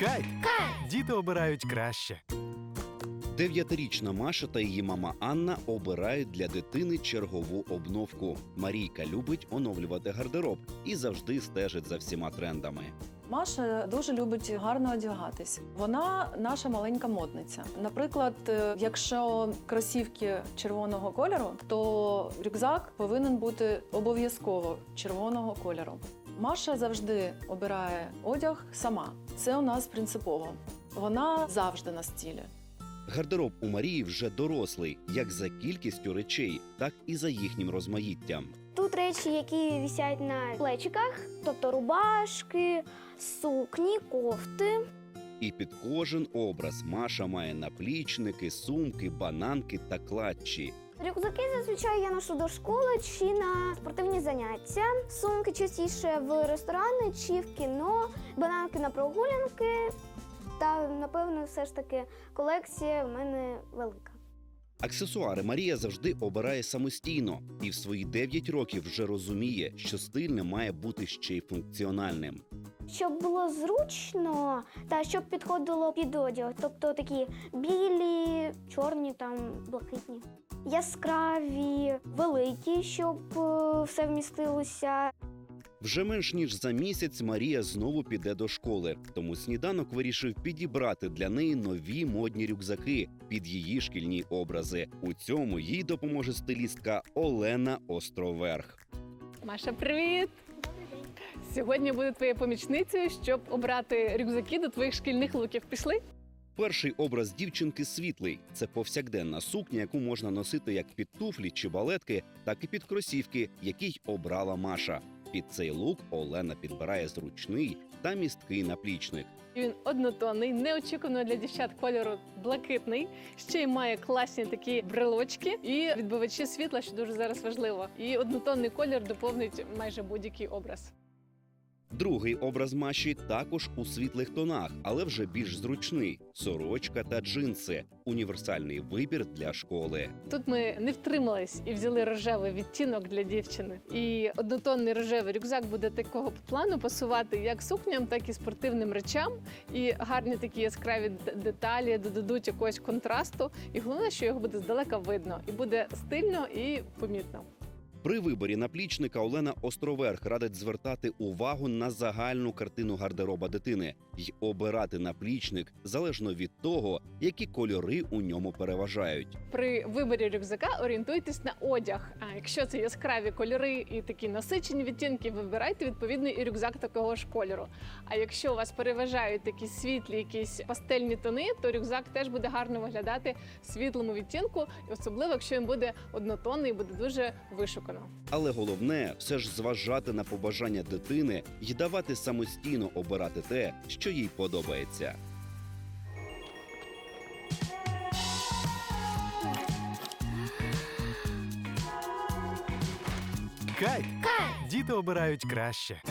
Кайт! Діти обирають краще. Дев'ятирічна Маша та її мама Анна обирають для дитини чергову обновку. Марійка любить оновлювати гардероб і завжди стежить за всіма трендами. Маша дуже любить гарно одягатись. Вона наша маленька модниця. Наприклад, е, якщо кросівки червоного кольору, то рюкзак повинен бути обов'язково червоного кольору. Маша завжди обирає одяг сама. Це у нас принципово. Вона завжди на стілі. Гардероб у Марії вже дорослий, як за кількістю речей, так і за їхнім розмаїттям. Тут речі, які висять на плечиках, тобто рубашки, сукні, кофти. І під кожен образ Маша має наплічники, сумки, бананки та клатчі. Рюкзаки зазвичай я ношу до школи чи на спортивні заняття. Сумки частіше в ресторани чи в кіно, бананки на прогулянки. Та напевно, все ж таки колекція в мене велика. Аксесуари Марія завжди обирає самостійно і в свої 9 років вже розуміє, що стильне має бути ще й функціональним. Щоб було зручно та щоб підходило під одяг, тобто такі білі, чорні, там блакитні, яскраві, великі, щоб е, все вмістилося. Вже менш ніж за місяць Марія знову піде до школи, тому сніданок вирішив підібрати для неї нові модні рюкзаки під її шкільні образи. У цьому їй допоможе стилістка Олена Островерх. Маша, привіт! Сьогодні буду твоєю помічницею, щоб обрати рюкзаки до твоїх шкільних луків. Пішли? Перший образ дівчинки світлий. Це повсякденна сукня, яку можна носити як під туфлі чи балетки, так і під кросівки, які й обрала Маша. Під цей лук Олена підбирає зручний та місткий наплічник. Він однотонний, неочікувано для дівчат кольору блакитний. Ще й має класні такі брелочки і відбивачі світла, що дуже зараз важливо. І однотонний колір доповнить майже будь-який образ. Другий образ Маші також у світлих тонах, але вже більш зручний: сорочка та джинси універсальний вибір для школи. Тут ми не втримались і взяли рожевий відтінок для дівчини. І однотонний рожевий рюкзак буде такого плану пасувати як сукням, так і спортивним речам. І гарні такі яскраві деталі додадуть якогось контрасту. І головне, що його буде здалека видно, і буде стильно і помітно. При виборі наплічника Олена Островерх радить звертати увагу на загальну картину гардероба дитини й обирати наплічник залежно від того, які кольори у ньому переважають. При виборі рюкзака орієнтуйтесь на одяг. А якщо це яскраві кольори і такі насичені відтінки, вибирайте відповідний і рюкзак такого ж кольору. А якщо у вас переважають такі світлі, якісь пастельні тони, то рюкзак теж буде гарно виглядати в світлому відтінку, особливо, якщо він буде однотонний, буде дуже вишукано. Але головне все ж зважати на побажання дитини й давати самостійно обирати те, що їй подобається. Кайт! Діти обирають краще.